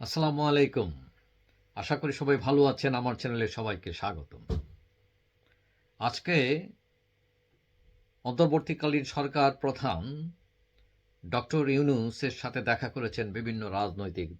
আসসালামু আলাইকুম। আশা করি সবাই ভালো আছেন, আমার চ্যানেলে সবাইকে স্বাগতম। আজকে অন্তর্বর্তীকালীন সরকার প্রধান ডক্টর ইউনুসের সাথে দেখা করেছেন বিভিন্ন রাজনৈতিক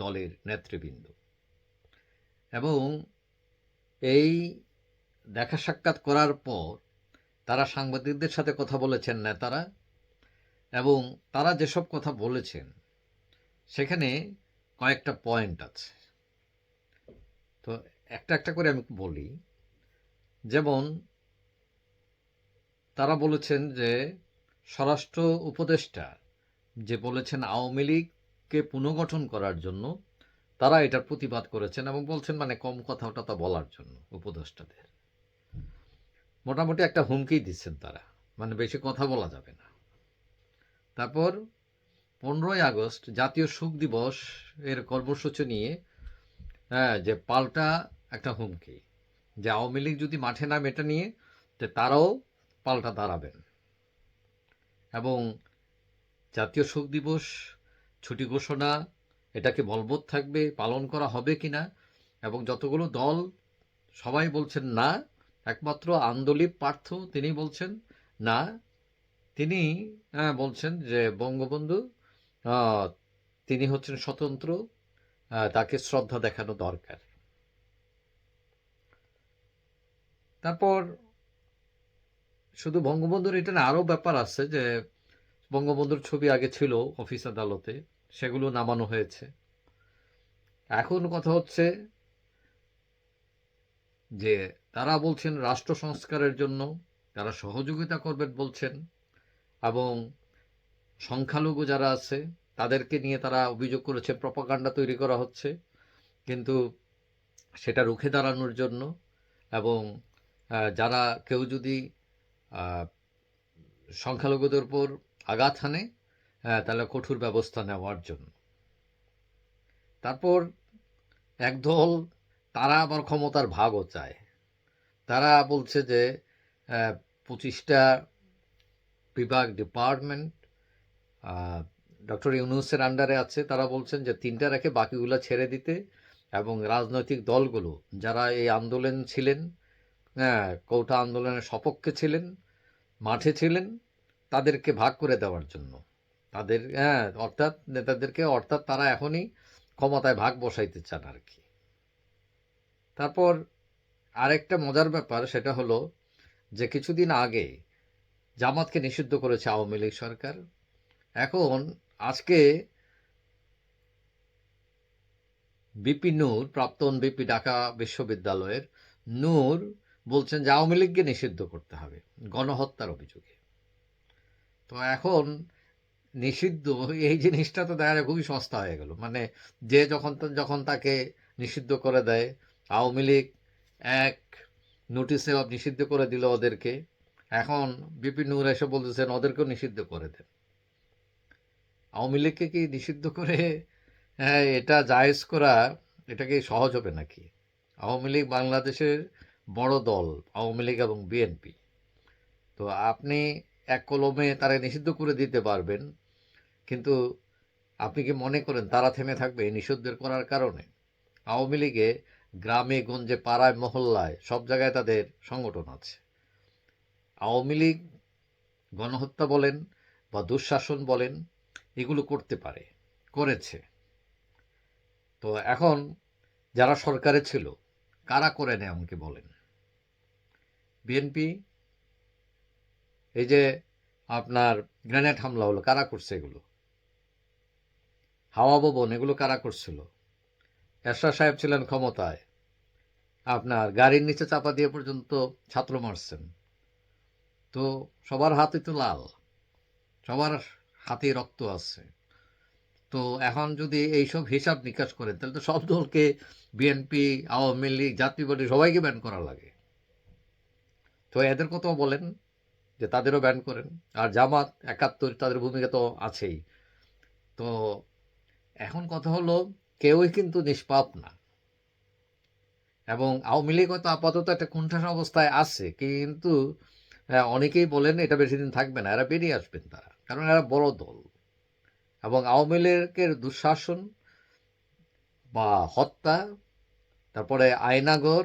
দলের নেতৃবৃন্দ। এবং এই দেখা সাক্ষাৎ করার পর তারা সাংবাদিকদের সাথে কথা বলেছেন নেতারা, এবং তারা যেসব কথা বলেছেন, সেখানে কয়েকটা পয়েন্ট আছে। তো একটা একটা করে আমি বলি। যেমন, তারা বলেছেন যে, স্বরাষ্ট্র উপদেষ্টা যে বলেছেন আওয়ামী লীগকে পুনর্গঠন করার জন্য, তারা এটার প্রতিবাদ করেছেন এবং বলছেন মানে কম কথা ওটা তা বলার জন্য উপদেষ্টাদের। মোটামুটি একটা হুমকি দিচ্ছেন তারা। মানে বেশি কথা বলা যাবে না। তারপর পনেরোই আগস্ট জাতীয় শোক দিবস এর কর্মসূচি নিয়ে হ্যাঁ যে পাল্টা একটা হুমকি যে আওয়ামী লীগ যদি মাঠে নামে এটা নিয়ে তো তারাও পাল্টা দাঁড়াবেন। এবং জাতীয় শোক দিবস ছুটি ঘোষণা এটাকে বলবৎ থাকবে পালন করা হবে কি না এবং যতগুলো দল সবাই বলছেন না একমাত্র আন্দোলিত পার্থ তিনি বলছেন না তিনি হ্যাঁ, বলছেন যে বঙ্গবন্ধু তিনি হচ্ছেন স্বতন্ত্র তাকে শ্রদ্ধা দেখানো দরকার। তারপর শুধু বঙ্গবন্ধুর, এটা না আরও ব্যাপার আছে যে, বঙ্গবন্ধুর ছবি আগে ছিল অফিস আদালতে, সেগুলো নামানো হয়েছে। এখন কথা হচ্ছে যে, তারা বলছেন রাষ্ট্র সংস্কারের জন্য, তারা সহযোগিতা করবেন বলছেন, এবং সংখ্যালঘু যারা আছে, তাদেরকে নিয়ে তারা অভিযোগ করেছে, প্রপাগান্ডা তৈরি করা হচ্ছে। কিন্তু সেটা রুখে দাঁড়ানোর জন্য এবং যারা কেউ যদি সংখ্যালঘুদের উপর আঘাত হানে তাহলে কঠোর ব্যবস্থা নেওয়ার জন্য। তারপর একদল, তারা আবার ক্ষমতার ভাগও চায়। তারা বলছে যে পঁচিশটা বিভাগ ডিপার্টমেন্ট ডক্টর ইউনুসের আন্ডারে আছে, তারা বলছেন যে তিনটা রেখে বাকিগুলো ছেড়ে দিতে এবং রাজনৈতিক দলগুলো, যারা এই আন্দোলন ছিলেন হ্যাঁ কৌটা আন্দোলনের সপক্ষে ছিলেন, মাঠে ছিলেন, তাদেরকে ভাগ করে দেওয়ার জন্য। তাদের হ্যাঁ অর্থাৎ নেতাদেরকে, অর্থাৎ তারা এখনই ক্ষমতায় ভাগ বসাইতে চান আর কি। তারপর আরেকটা মজার ব্যাপার, সেটা হলো যে কিছুদিন আগে জামাতকে নিষিদ্ধ করেছে আওয়ামী লীগ সরকার। এখন আজকে বিপি নূর, প্রাক্তন বিপি ঢাকা বিশ্ববিদ্যালয়ের নূর বলছেন যে আওয়ামী লীগকে নিষিদ্ধ করতে হবে গণহত্যার অভিযোগে। তো এখন নিষিদ্ধ, এই জিনিসটা তো দেখা যায় খুবই সস্তা হয়ে গেল। মানে যে যখন যখন তাকে নিষিদ্ধ করে দেয়, আওয়ামী লীগ এক নোটিশে নিষিদ্ধ করে দিল ওদেরকে। এখন বিপিন নূর এসে বলতেছেন, ওদেরকেও নিষিদ্ধ করে দেন। আওয়ামী লীগকে কি নিষিদ্ধ করে হ্যাঁ এটা জায়েজ করা, এটা কি সহজ হবে নাকি? আওয়ামী লীগ বাংলাদেশের বড় দল, আওয়ামী লীগ এবং বিএনপি। তো আপনি এক কলমে তারা নিষিদ্ধ করে দিতে পারবেন, কিন্তু আপনি কি মনে করেন তারা থেমে থাকবে এই নিষিদ্ধের করার কারণে? আওয়ামী লীগে গ্রামে, গঞ্জে, পাড়ায়, মহল্লায় সব জায়গায় তাদের সংগঠন আছে। আওয়ামী লীগ গণহত্যা বলেন বা দুঃশাসন বলেন এগুলো করতে পারে, করেছে। তো এখন যারা সরকারে ছিল, কারা করে নেয় আমাকে বলেন? বিএনপি এই যে আপনার গ্রেনেড হামলা হলো, কারা করছে এগুলো? হাওয়া ভবন, এগুলো কারা করছিল? এরশাদ সাহেব ছিলেন ক্ষমতায়। আপনার গাড়ির নিচে চাপা দিয়ে পর্যন্ত ছাত্র মারছেন। তো সবার হাতে তো লাল। সবার হাতে রক্ত আছে। তো এখন যদি এইসব হিসাব নিকাশ করেন তাহলে তো সব দলকে বিএনপি আওয়ামী লীগ জাতীয় পার্টি সবাইকে ব্যান করা লাগে। তো এদের কথাও বলেন যে তাদেরও ব্যান করেন। আর জামাত একাত্তর তাদের ভূমিকা তো আছেই। তো এখন কথা হলো কেউই কিন্তু নিষ্পাপ না। এবং আওয়ামী লীগ হয়তো আপাতত একটা কুণ্ঠাস অবস্থায় আছে কিন্তু হ্যাঁ, অনেকেই বলেন এটা বেশি দিন থাকবে না এরা বেরিয়ে আসবেন তারা। কারণ এরা বড় দল। এবং আওয়ামী লীগের দুঃশাসন বা হত্যা, তারপরে আয়নাগর,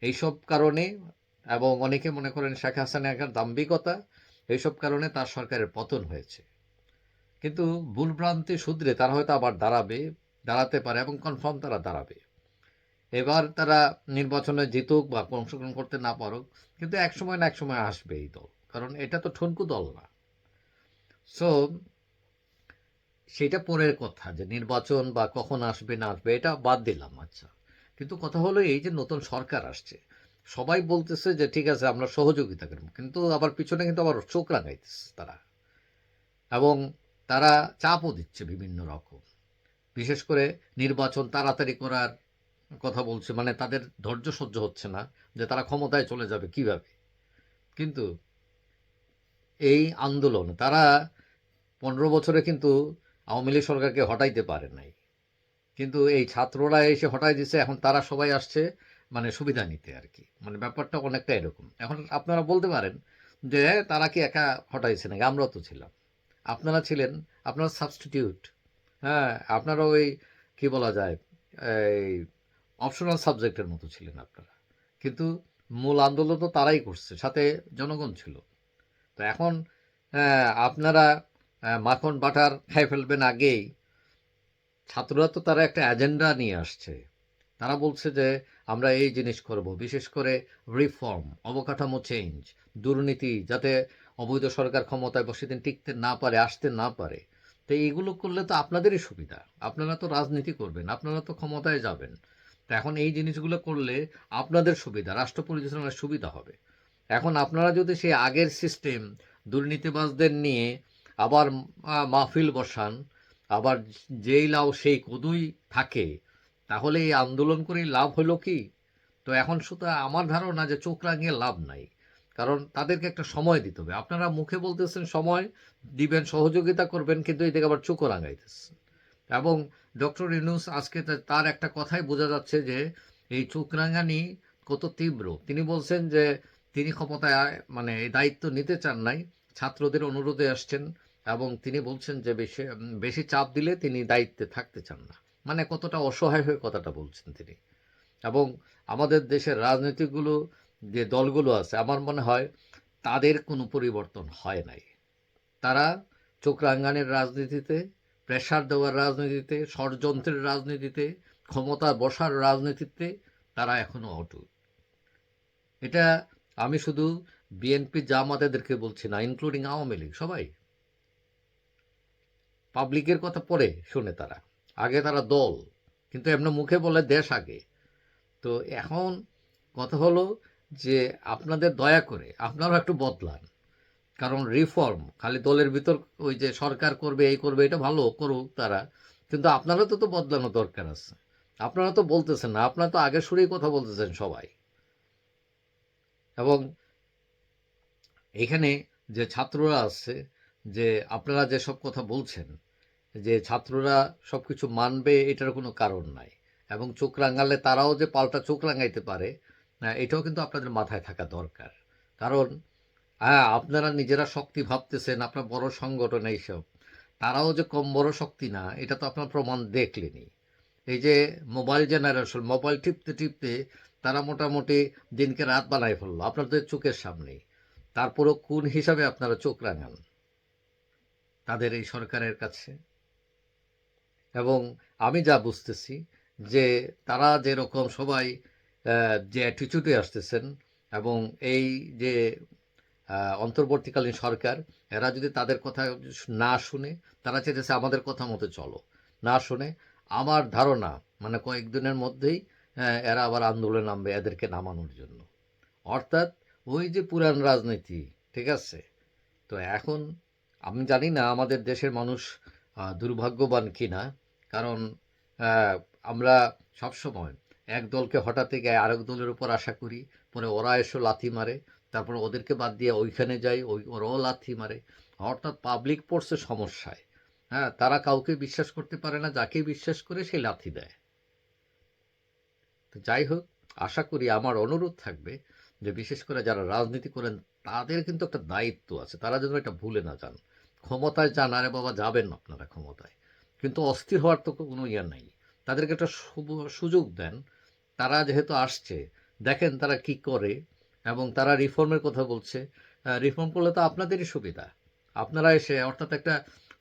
এইসব কারণে এবং অনেকে মনে করেন শেখ হাসিনার দাম্ভিকতা, এইসব কারণে তার সরকারের পতন হয়েছে। কিন্তু ভুলভ্রান্তি শুধরে তারা হয়তো আবার দাঁড়াবে, দাঁড়াতে পারে এবং কনফার্ম তারা দাঁড়াবে। এবার তারা নির্বাচনে জিতুক বা অংশগ্রহণ করতে না পারুক, কিন্তু এক সময় না এক সময় আসবে এই দল। কারণ এটা তো ঠনকু দল না। সো সেটা পরের কথা যে নির্বাচন বা কখন আসবে, না আসবে, এটা বাদ দিলাম আচ্ছা। কিন্তু কথা হলো এই যে নতুন সরকার আসছে, সবাই বলতেছে যে ঠিক আছে, আমরা সহযোগিতা করব। কিন্তু আবার পিছনে কিন্তু আবার চোখ রাঙাইতেছে তারা। এবং তারা চাপও দিচ্ছে বিভিন্ন রকম। বিশেষ করে নির্বাচন তাড়াতাড়ি করার কথা বলছে মানে তাদের ধৈর্য সহ্য হচ্ছে না যে তারা ক্ষমতায় চলে যাবে কীভাবে। কিন্তু এই আন্দোলন, তারা পনেরো বছরে কিন্তু আওয়ামী লীগ সরকারকে হটাইতে পারে নাই। কিন্তু এই ছাত্ররা এসে হটাই দিচ্ছে এখন তারা সবাই আসছে মানে সুবিধা নিতে আর কি। মানে ব্যাপারটা অনেকটা এরকম। এখন আপনারা বলতে পারেন যে তারা কি একা হটাইছে নাকি? আমরাও তো ছিলাম। আপনারা ছিলেন আপনারা সাবস্টিটিউট হ্যাঁ আপনারা ওই কি বলা যায় এই অপশনাল সাবজেক্টের মতো ছিলেন আপনারা। কিন্তু মূল আন্দোলন তো তারাই করছে সাথে জনগণ ছিল। তো এখন আহ, আপনারা মাখন বাটার খাই ফেলবেন আগেই। ছাত্ররা তো তারা একটা এজেন্ডা নিয়ে আসছে। তারা বলছে যে, আমরা এই জিনিস করব, বিশেষ করে রিফর্ম অবকাঠামো চেঞ্জ দুর্নীতি, যাতে অবৈধ সরকার ক্ষমতায় বসে দিন টিকতে না পারে, আসতে না পারে। তো এইগুলো করলে তো আপনাদেরই সুবিধা। আপনারা তো রাজনীতি করবেন, আপনারা তো ক্ষমতায় যাবেন। তো এখন এই জিনিসগুলো করলে আপনাদের সুবিধা, রাষ্ট্র পরিচালনার সুবিধা হবে। এখন আপনারা যদি সেই আগের সিস্টেম দুর্নীতিবাজদের নিয়ে আবার মাহফিল বসান, আবার যেই লাউ সেই কদুই থাকে, তাহলে এই আন্দোলন করে লাভ হলো কি? তো এখন শুধু আমার ধারণা যে চোখ রাঙিয়ে লাভ নাই, কারণ তাদেরকে একটা সময় দিতে হবে। আপনারা মুখে বলতেছেন সময়, দিবেন, সহযোগিতা করবেন, কিন্তু এই থেকে আবার চোখও রাঙাইতেছেন। এবং ডক্টর ইনুস আজকে তার একটা কথাই বোঝা যাচ্ছে যে, এই চোখ রাঙানি কত তীব্র। তিনি বলছেন যে, তিনি ক্ষমতায় মানে দায়িত্ব নিতে চান নাই, ছাত্রদের অনুরোধে আসছেন এবং তিনি বলছেন যে বেশি বেশি চাপ দিলে তিনি দায়িত্বে থাকতে চান না। মানে কতটা অসহায় হয়ে কথাটা বলছেন তিনি। এবং আমাদের দেশের রাজনীতিগুলো, যে দলগুলো আছে, আমার মনে হয় তাদের কোনো পরিবর্তন হয় নাই। তারা চোখ রাঙ্গানের রাজনীতিতে, প্রেশার দেওয়ার রাজনীতিতে, ষড়যন্ত্রের রাজনীতিতে, ক্ষমতা বসার রাজনীতিতে তারা এখনও অটুট। এটা আমি শুধু বিএনপি জামাতেদেরকে বলছি না ইনক্লুডিং আওয়ামী লীগ, সবাই। পাবলিকের কথা পরে শুনে তারা। আগে তারা দল, কিন্তু এমনি মুখে বলে দেশ আগে। তো এখন কথা হলো যে আপনাদের দয়া করে আপনারাও একটু বদলান। কারণ রিফর্ম খালি দলের ভিতর ওই যে সরকার করবে, এই করবে, এটা ভালো করুক তারা। কিন্তু আপনারা তো তো বদলানো দরকার আছে। আপনারা তো বলতেছেন না, আপনারা তো আগে সুরেই কথা বলতেছেন সবাই। এবং এখানে যে ছাত্ররা আছে, যে আপনারা যে সব কথা বলছেন যে ছাত্ররা সব কিছু মানবে, এটার কোনো কারণ নাই। এবং চোখ রাঙালে তারাও যে পাল্টা চোখ রাঙাইতে পারে এটাও কিন্তু আপনাদের মাথায় থাকা দরকার। কারণ হ্যাঁ আপনারা নিজেরা শক্তি ভাবতেছেন, আপনার বড় সংগঠন এইসব। তারাও যে কম বড় শক্তি না, এটা তো আপনার প্রমাণ দেখলেনি। এই যে মোবাইল জেনারেশন, মোবাইল টিপতে টিপতে তারা মোটামুটি দিনকে রাত বানায় ফেলল, আপনাদের চোখের সামনে। তারপরও কোন হিসাবে আপনারা চোখ রাঙান? তাদের এই সরকারের কাছে। এবং আমি যা বুঝতেছি যে তারা যেরকম সবাই যে অ্যাটিচিউডে আসতেছেন এবং এই যে অন্তর্বর্তীকালীন সরকার, এরা যদি তাদের কথা না শুনে, তারা চেয়েছে আমাদের কথা মতো চলো। না শুনে, আমার ধারণা মানে কয়েকদিনের মধ্যেই এরা আবার আন্দোলনে নামবে এদেরকে নামানোর জন্য। অর্থাৎ ওই যে পুরান রাজনীতি, ঠিক আছে? তো এখন, আমি জানি না আমাদের দেশের মানুষ দুর্ভাগ্যবান কিনা। কারণ আমরা সবসময় এক দলকে হঠাৎ গিয়ে আরেক দলের উপর আশা করি, পরে ওরা এসে লাথি মারে, তারপরে ওদেরকে বাদ দিয়ে ওইখানে যাই, ওই, ওরাও লাথি মারে। অর্থাৎ পাবলিক পড়ছে সমস্যায় হ্যাঁ তারা কাউকে বিশ্বাস করতে পারে না, যাকে বিশ্বাস করে সে লাথি দেয়। তো যাই হোক, আশা করি আমার অনুরোধ থাকবে যে বিশেষ করে যারা রাজনীতি করেন, তাদের কিন্তু একটা দায়িত্ব আছে, তারা যেন এটা ভুলে না যান। ক্ষমতায় যান, আরে বাবা, যাবেন আপনারা ক্ষমতায়। কিন্তু অস্থির হওয়ার তো কোনো ইয়ে নাই। তাদেরকে একটা সুযোগ দেন। তারা যেহেতু আসছে, দেখেন তারা কি করে এবং তারা রিফর্মের কথা বলছে। রিফর্ম করলে তো আপনাদেরই সুবিধা। আপনারা এসে অর্থাৎ একটা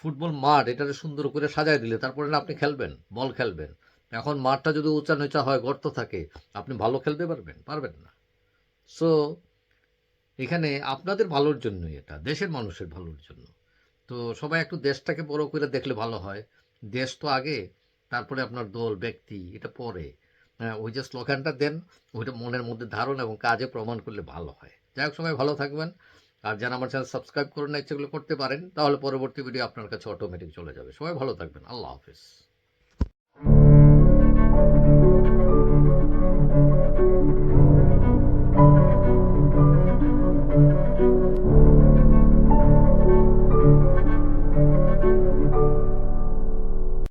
ফুটবল মাঠ, এটাকে সুন্দর করে সাজায় দিলে, তারপরে না আপনি খেলবেন, বল খেলবেন। এখন মাঠটা যদি উঁচা নিচা হয়, গর্ত থাকে, আপনি ভালো খেলতে পারবেন পারবেন না। সো এখানে আপনাদের ভালোর জন্যই এটা, দেশের মানুষের ভালোর জন্য। তো সবাই একটু দেশটাকে বড় করে দেখলে ভালো হয়। দেশ তো আগে তারপরে আপনার দল ব্যক্তি এটা পরে। হ্যাঁ, ওই যে স্লোগানটা দেন ওইটা মনের মধ্যে ধারণ এবং কাজে প্রমাণ করলে ভালো হয়। যাই হোক সময় ভালো থাকবেন। আর যারা আমার চ্যানেল সাবস্ক্রাইব করে না ইচ্ছেগুলো করতে পারেন তাহলে পরবর্তী ভিডিও আপনার কাছে অটোমেটিক চলে যাবে। সবাই ভালো থাকবেন। আল্লাহ হাফিজ।